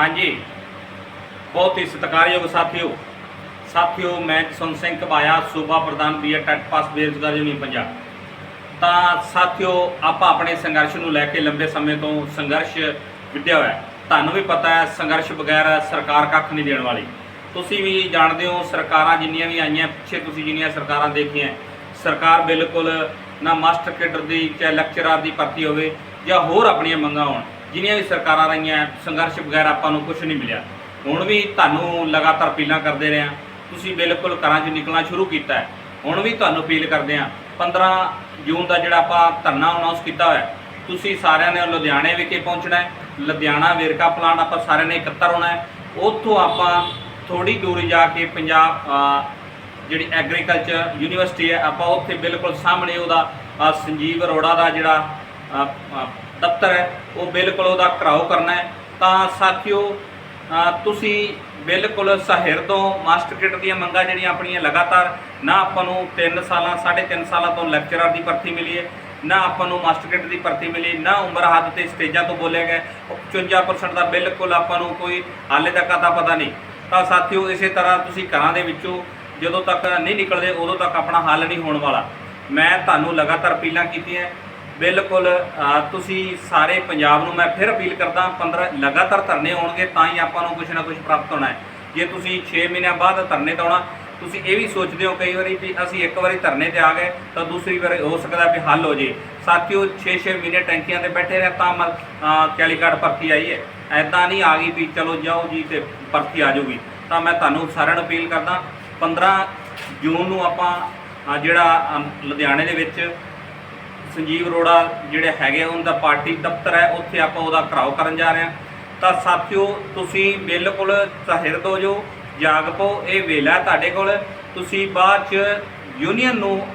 ਹਾਂਜੀ। ਬਹੁਤ ਹੀ ਸਤਿਕਾਰਯੋਗ ਸਾਥੀਓ ਸਾਥੀਓ, ਮੈਂ ਜਸਵੰਤ ਸਿੰਘ ਕਬਾਇਆ, ਸੂਬਾ ਪ੍ਰਧਾਨ ਬੀਏ ਟੈਟ ਪਾਸ ਬੇਰੁਜ਼ਗਾਰ ਯੂਨੀਅਨ ਪੰਜਾਬ। ਤਾਂ ਸਾਥੀਓ, ਆਪਾਂ ਆਪਣੇ ਸੰਘਰਸ਼ ਨੂੰ ਲੈ ਕੇ ਲੰਬੇ ਸਮੇਂ ਤੋਂ ਸੰਘਰਸ਼ ਵਿੱਢਿਆ ਹੋਇਆ ਤੁਹਾਨੂੰ ਵੀ ਪਤਾ ਹੈ, ਸੰਘਰਸ਼ ਬਗੈਰ ਸਰਕਾਰ ਕੱਖ ਨਹੀਂ ਦੇਣ ਵਾਲੀ। ਤੁਸੀਂ ਵੀ ਜਾਣਦੇ ਹੋ, ਸਰਕਾਰਾਂ ਜਿੰਨੀਆਂ ਵੀ ਆਈਆਂ, ਪਿੱਛੇ ਤੁਸੀਂ ਜਿੰਨੀਆਂ ਸਰਕਾਰਾਂ ਦੇਖੀਆਂ, ਸਰਕਾਰ ਬਿਲਕੁਲ ਨਾ ਮਾਸਟਰ ਕੇਡਰ ਦੀ, ਚਾਹੇ ਲੈਕਚਰਰ ਦੀ ਭਰਤੀ ਹੋਵੇ ਜਾਂ ਹੋਰ ਆਪਣੀਆਂ ਮੰਗਾਂ ਹੋਣ ਜਿੰਨੀਆਂ ਵੀ ਸਰਕਾਰਾਂ ਰਹੀਆਂ, ਸੰਘਰਸ਼ ਬਗੈਰ ਆਪਾਂ ਨੂੰ ਕੁਝ ਨਹੀਂ ਮਿਲਿਆ। ਹੁਣ ਵੀ ਤੁਹਾਨੂੰ ਲਗਾਤਾਰ ਅਪੀਲਾਂ ਕਰਦੇ ਰਹੇ ਹਾਂ। ਤੁਸੀਂ ਬਿਲਕੁਲ ਘਰਾਂ 'ਚ ਨਿਕਲਣਾ ਸ਼ੁਰੂ ਕੀਤਾ ਹੈ। ਹੁਣ ਵੀ ਤੁਹਾਨੂੰ ਅਪੀਲ ਕਰਦੇ ਹਾਂ 15 ਜੂਨ ਦਾ ਜਿਹੜਾ ਆਪਾਂ ਧਰਨਾ ਅਨਾਉਂਸ ਕੀਤਾ ਹੋਇਆ, ਤੁਸੀਂ ਸਾਰਿਆਂ ਨੇ ਲੁਧਿਆਣੇ ਵਿਖੇ ਪਹੁੰਚਣਾ ਹੈ। ਲੁਧਿਆਣਾ ਵੇਰਕਾ ਪਲਾਂਟ ਆਪਾਂ ਸਾਰਿਆਂ ਨੇ ਇਕੱਤਰ ਹੋਣਾ ਹੈ। ਉੱਥੋਂ ਆਪਾਂ ਥੋੜੀ ਦੂਰ ਜਾ ਕੇ ਪੰਜਾਬ ਜਿਹੜੀ ਐਗਰੀਕਲਚਰ ਯੂਨੀਵਰਸਿਟੀ ਹੈ, ਆਪਾਂ ਉੱਥੇ ਬਿਲਕੁਲ ਸਾਹਮਣੇ ਉਹਦਾ ਸੰਜੀਵ ਅਰੋੜਾ ਦਾ ਜਿਹੜਾ ਦਫ਼ਤਰ ਹੈ, ਉਹ ਬਿਲਕੁਲ ਉਹਦਾ ਘਰਾਓ ਕਰਨਾ ਹੈ। ਤਾਂ ਸਾਥੀਓ ਤੁਸੀਂ ਬਿਲਕੁਲ ਸਹਿਰ ਤੋਂ ਮਾਸਟਰ ਕਿਟ ਦੀਆਂ ਮੰਗਾਂ ਜਿਹੜੀਆਂ ਆਪਣੀਆਂ ਲਗਾਤਾਰ, ਨਾ ਆਪਾਂ ਨੂੰ 3 ਸਾਲਾਂ 3.5 ਸਾਲਾਂ ਤੋਂ ਲੈਕਚਰਰ ਦੀ ਭਰਤੀ ਮਿਲੀ ਹੈ, ਨਾ ਆਪਾਂ ਨੂੰ ਮਾਸਟਰ ਕਿਟ ਦੀ ਭਰਤੀ ਮਿਲੀ, ਨਾ ਉਮਰ ਹੱਦ ਤੇ ਸਟੇਜਾਂ ਤੋਂ ਬੋਲਿਆ ਗਿਆ 55% ਦਾ ਬਿਲਕੁਲ ਆਪਾਂ ਨੂੰ ਕੋਈ ਹਾਲੇ ਤੱਕ ਦਾ ਪਤਾ ਨਹੀਂ। ਤਾਂ ਸਾਥੀਓ, ਇਸੇ ਤਰ੍ਹਾਂ ਤੁਸੀਂ ਘਰਾਂ ਦੇ ਵਿੱਚੋਂ ਜਦੋਂ ਤੱਕ ਨਹੀਂ ਨਿਕਲਦੇ, ਉਦੋਂ ਤੱਕ ਆਪਣਾ ਹੱਲ ਨਹੀਂ ਹੋਣ ਵਾਲਾ। ਮੈਂ ਤੁਹਾਨੂੰ ਲਗਾਤਾਰ ਅਪੀਲਾਂ ਕੀਤੀਆਂ ਬਿਲਕੁਲ ਤੁਸੀਂ ਸਾਰੇ ਪੰਜਾਬ ਨੂੰ ਮੈਂ ਫਿਰ ਅਪੀਲ ਕਰਦਾ 15 ਲਗਾਤਾਰ ਧਰਨੇ ਹੋਣਗੇ ਤਾਂ ਹੀ ਆਪਾਂ ਨੂੰ ਕੁਝ ਨਾ ਕੁਝ ਪ੍ਰਾਪਤ ਹੋਣਾ ਹੈ। ਜੇ ਤੁਸੀਂ 6 ਮਹੀਨਿਆਂ ਬਾਅਦ ਧਰਨੇ ਤੇ ਆਉਣਾ, ਤੁਸੀਂ ਇਹ ਵੀ ਸੋਚਦੇ ਹੋ ਕਈ ਵਾਰੀ ਵੀ ਅਸੀਂ ਇੱਕ ਵਾਰੀ ਧਰਨੇ ਤੇ ਆ ਗਏ ਤਾਂ ਦੂਸਰੀ ਵਾਰ ਹੋ ਸਕਦਾ ਵੀ ਹੱਲ ਹੋ ਜੇ। ਸਾਥੀਓ 6-6 ਮਹੀਨੇ ਟੈਂਕੀਆਂ ਤੇ ਬੈਠੇ ਰਹੇ ਤਾਂ ਮ- ਭਰਤੀ ਆਈ ਹੈ। ਐਦਾਂ ਨਹੀਂ ਆ ਗਈ ਵੀ ਚਲੋ ਜਾਓ ਜੀ ਤੇ ਭਰਤੀ ਆ ਜਾਊਗੀ। ਤਾਂ ਮੈਂ ਤੁਹਾਨੂੰ ਸਾਰਿਆਂ ਨੂੰ ਅਪੀਲ ਕਰਦਾ 15 ਜੂਨ ਨੂੰ ਆਪਾਂ ਜਿਹੜਾ ਲੁਧਿਆਣੇ ਦੇ ਵਿੱਚ ਸੰਜੀਵ ਅਰੋੜਾ ਜਿਹੜੇ ਹੈਗੇ ਉਹਨਾਂ ਦਾ ਪਾਰਟੀ ਦਫ਼ਤਰ ਹੈ, ਉੱਥੇ ਆਪਾਂ ਉਹਦਾ ਘਰਾਓ ਕਰਨ ਜਾ ਰਹੇ ਹਾਂ। ਤਾਂ ਸਾਥੀਓ, ਤੁਸੀਂ ਬਿਲਕੁਲ ਸਹਿਰ ਦੋ ਜੋ ਜਾਗ ਪੋ ਇਹ ਵੇਲਾ ਤੁਹਾਡੇ ਕੋਲ। ਤੁਸੀਂ ਬਾਅਦ ਚ ਯੂਨੀਅਨ ਨੂੰ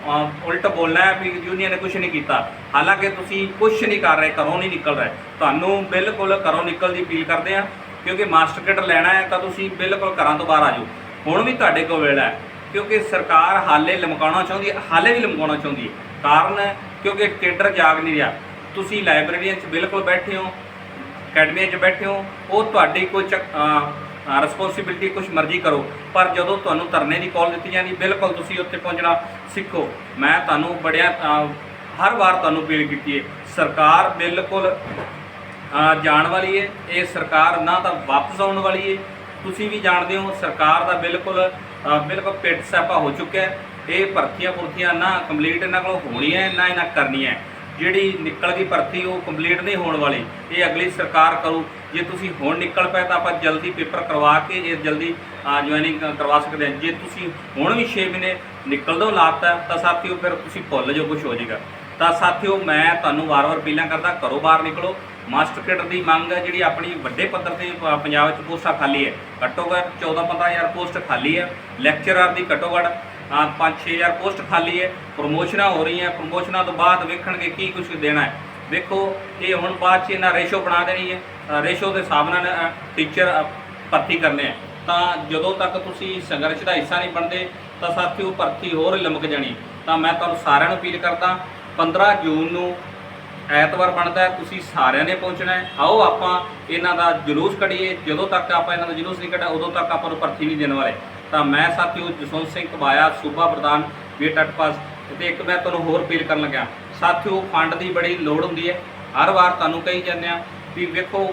ਉਲਟ ਬੋਲਣਾ ਹੈ ਵੀ ਯੂਨੀਅਨ ਨੇ ਕੁਝ ਨਹੀਂ ਕੀਤਾ। ਹਾਲਾਂਕਿ ਤੁਸੀਂ ਕੁਝ ਨਹੀਂ ਕਰ ਰਹੇ, ਘਰੋਂ ਨਹੀਂ ਨਿਕਲ ਰਹੇ। ਤੁਹਾਨੂੰ ਬਿਲਕੁਲ ਘਰੋਂ ਨਿਕਲ ਦੀ ਅਪੀਲ ਕਰਦੇ ਆ ਕਿਉਂਕਿ ਮਾਸਟਰ ਕਿਟ ਲੈਣਾ ਹੈ, ਤਾਂ ਤੁਸੀਂ ਬਿਲਕੁਲ ਘਰਾਂ ਤੋਂ ਬਾਹਰ ਆ ਜਾਓ। ਹੁਣ ਵੀ ਤੁਹਾਡੇ ਕੋਲ ਵੇਲਾ ਹੈ, ਕਿਉਂਕਿ ਸਰਕਾਰ ਹਾਲੇ ਲਮਕਾਉਣਾ ਚਾਹੁੰਦੀ ਹੈ, ਹਾਲੇ ਵੀ ਲਮਕਾਉਣਾ ਚਾਹੁੰਦੀ ਹੈ। ਕਾਰਨ ਕਿਉਂਕਿ ਕੇਡਰ ਜਾਗ ਨਹੀਂ ਰਿਹਾ। ਤੁਸੀਂ ਲਾਇਬ੍ਰੇਰੀਆਂ 'ਚ ਬਿਲਕੁਲ ਬੈਠੇ ਹੋ, ਅਕੈਡਮੀਆਂ 'ਚ ਬੈਠੇ ਹੋ, ਉਹ ਤੁਹਾਡੀ ਕੋਈ ਰਿਸਪੌਂਸਿਬਿਲਟੀ ਕੁਝ ਮਰਜ਼ੀ ਕਰੋ, ਪਰ ਜਦੋਂ ਤੁਹਾਨੂੰ ਧਰਨੇ ਦੀ ਕਾਲ ਦਿੱਤੀ ਜਾਂਦੀ, ਬਿਲਕੁਲ ਤੁਸੀਂ ਉੱਥੇ ਪਹੁੰਚਣਾ ਸਿੱਖੋ। ਮੈਂ ਤੁਹਾਨੂੰ ਬੜਿਆ ਹਰ ਵਾਰ ਤੁਹਾਨੂੰ ਅਪੀਲ ਕੀਤੀ ਹੈ, ਸਰਕਾਰ ਬਿਲਕੁਲ ਜਾਣ ਵਾਲੀ ਹੈ, ਇਹ ਸਰਕਾਰ ਨਾ ਤਾਂ ਵਾਪਸ ਆਉਣ ਵਾਲੀ ਹੈ। ਤੁਸੀਂ ਵੀ ਜਾਣਦੇ ਹੋ, ਸਰਕਾਰ ਦਾ ਬਿਲਕੁਲ ਬਿਲਕੁਲ ਪਿੱਟ ਸਿਆਪਾ ਹੋ ਚੁੱਕਿਆ ਹੈ। ਇਹ ਭਰਤੀਆਂ ਭੁਰਤੀਆਂ ਨਾ ਕੰਪਲੀਟ ਇਹਨਾਂ ਕੋਲ ਹੋਣੀਆਂ, ਨਾ ਇਹਨਾਂ ਕਰਨੀਆਂ। ਜਿਹੜੀ ਨਿਕਲ ਗਈ ਭਰਤੀ ਉਹ ਕੰਪਲੀਟ ਨਹੀਂ ਹੋਣ ਵਾਲੀ। ਇਹ ਅਗਲੀ ਸਰਕਾਰ ਕਰੂ। ਜੇ ਤੁਸੀਂ ਹੁਣ ਨਿਕਲ ਪਏ ਤਾਂ ਆਪਾਂ ਜਲਦੀ ਪੇਪਰ ਕਰਵਾ ਕੇ ਇਹ ਜਲਦੀ ਜੁਆਇਨਿੰਗ ਕਰਵਾ ਸਕਦੇ ਹਾਂ। ਜੇ ਤੁਸੀਂ ਹੁਣ ਵੀ 6 ਮਹੀਨੇ ਨਿਕਲ ਨਿਕਲਦੋਂ ਲਾਤਾ, ਤਾਂ ਸਾਥੀਓ ਫਿਰ ਤੁਸੀਂ ਭੁੱਲ ਜਾਓ ਕੁਝ ਹੋ ਜਾਏਗਾ। ਤਾਂ ਸਾਥੀਓ ਮੈਂ ਤੁਹਾਨੂੰ ਵਾਰ-ਵਾਰ ਅਪੀਲਾਂ ਕਰਦਾ, ਘਰੋਂ ਬਾਹਰ ਨਿਕਲੋ। ਮਾਸਟਰ ਕਿਟ ਦੀ ਮੰਗ ਹੈ, ਜਿਹੜੀ ਆਪਣੀ ਵੱਡੇ ਪੱਧਰ ਤੇ ਪੰਜਾਬ ਵਿੱਚ ਪੋਸਟਾਂ ਖਾਲੀ ਹੈ। ਘੱਟੋ ਘੱਟ 14-15000 ਪੋਸਟ ਖਾਲੀ ਹੈ। ਲੈਕਚਰਰ ਦੀ ਘੱਟੋ ਘੱਟ 5-6000 ਪੋਸਟ ਖਾਲੀ ਹੈ, ਪ੍ਰਮੋਸ਼ਨਾਂ ਹੋ ਰਹੀਆਂ, ਪ੍ਰਮੋਸ਼ਨਾਂ ਤੋਂ ਬਾਅਦ ਵੇਖਣਗੇ ਕੀ ਕੁਝ ਦੇਣਾ ਹੈ। ਵੇਖੋ, ਇਹ ਹੁਣ ਬਾਅਦ ਚ ਇਹਨਾਂ ਰੇਸ਼ੋ ਬਣਾ ਦੇਣੀ ਹੈ ਰੇਸ਼ੋ ਦੇ ਹਿਸਾਬ ਨਾਲ ਟੀਚਰ ਭਰਤੀ ਕਰਨੇ ਆ ਤਾਂ ਜਦੋਂ ਤੱਕ ਤੁਸੀਂ ਸੰਘਰਸ਼ ਦਾ ਹਿੱਸਾ ਨਹੀਂ ਬਣਦੇ, ਤਾਂ ਸਾਥੀਓ ਭਰਤੀ ਹੋਰ ਲਮਕ ਜਾਣੀ ਤਾਂ ਮੈਂ ਤੁਹਾਨੂੰ ਸਾਰਿਆਂ ਨੂੰ ਅਪੀਲ ਕਰਦਾ 15 ਜੂਨ ਨੂੰ ਐਤਵਾਰ ਬਣਦਾ ਤੁਸੀਂ ਸਾਰਿਆਂ ਨੇ ਪਹੁੰਚਣਾ ਆਓ ਆਪਾਂ ਇਹਨਾਂ ਦਾ ਜਲੂਸ ਕੱਢੀਏ, ਜਦੋਂ ਤੱਕ ਆਪਾਂ ਇਹਨਾਂ ਦਾ ਜਲੂਸ ਨਹੀਂ ਕੱਢਿਆ, ਉਦੋਂ ਤੱਕ ਆਪਾਂ ਨੂੰ ਭਰਤੀ ਨਹੀਂ ਦੇਣ ਵਾਲੇ। ਤਾਂ ਮੈਂ ਸਾਥੀਓ ਜਸਵੰਤ ਸਿੰਘ ਕਬਾਇਆ ਸੂਬਾ ਪ੍ਰਧਾਨ ਬੀਟੈਟ ਪਾਸ ਤੇ ਇੱਕ ਮੈਂ ਤੁਹਾਨੂੰ ਹੋਰ ਅਪੀਲ ਕਰਨ ਲੱਗਿਆ। ਸਾਥੀਓ ਫੰਡ ਦੀ ਬੜੀ ਲੋੜ ਹੁੰਦੀ ਹੈ। ਹਰ ਵਾਰ ਤੁਹਾਨੂੰ ਕਹੀ ਜਾਂਦੇ ਆ ਵੀ ਵੇਖੋ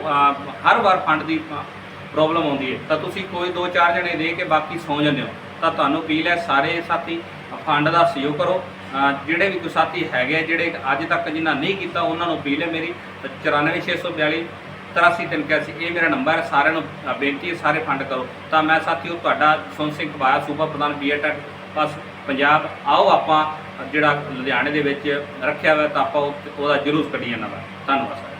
ਹਰ ਵਾਰ ਫੰਡ ਦੀ ਪ੍ਰੋਬਲਮ ਆਉਂਦੀ ਹੈ। ਤਾਂ ਤੁਸੀਂ ਕੋਈ ਦੋ ਚਾਰ ਜਣੇ ਦੇ ਕੇ ਬਾਕੀ ਸੌ ਜਾਂਦੇ ਹੋ। ਤਾਂ ਤੁਹਾਨੂੰ ਅਪੀਲ ਹੈ ਸਾਰੇ ਸਾਥੀ ਫੰਡ ਦਾ ਸਹਿਯੋਗ ਕਰੋ। ਜਿਹੜੇ ਵੀ ਕੋਈ ਸਾਥੀ ਹੈਗੇ ਆ, ਜਿਹੜੇ ਅੱਜ ਤੱਕ ਜਿਨ੍ਹਾਂ ਨਹੀਂ ਕੀਤਾ ਉਹਨਾਂ ਨੂੰ ਅਪੀਲ ਹੈ ਮੇਰੀ। 94642 8381 ਇਹ ਮੇਰਾ ਨੰਬਰ ਹੈ, ਸਾਰਿਆਂ ਨੂੰ ਬੇਨਤੀ ਹੈ, ਸਾਰੇ ਫੰਡ ਕਰੋ। ਤਾਂ ਮੈਂ ਸਾਥੀਓ ਤੁਹਾਡਾ ਸੁਨ ਸਿੰਘ ਕਬਾਇਆ ਸੂਬਾ ਪ੍ਰਧਾਨ ਬੀਐਟੈਕ ਬਸ ਪੰਜਾਬ, ਆਓ ਆਪਾਂ ਜਿਹੜਾ ਲੁਧਿਆਣੇ ਦੇ ਵਿੱਚ ਰੱਖਿਆ ਹੋਇਆ ਤਾਂ ਆਪਾਂ ਉਹ- ਉਹਦਾ ਜਲੂਸ ਜਾਂਦਾ ਵਾ। ਧੰਨਵਾਦ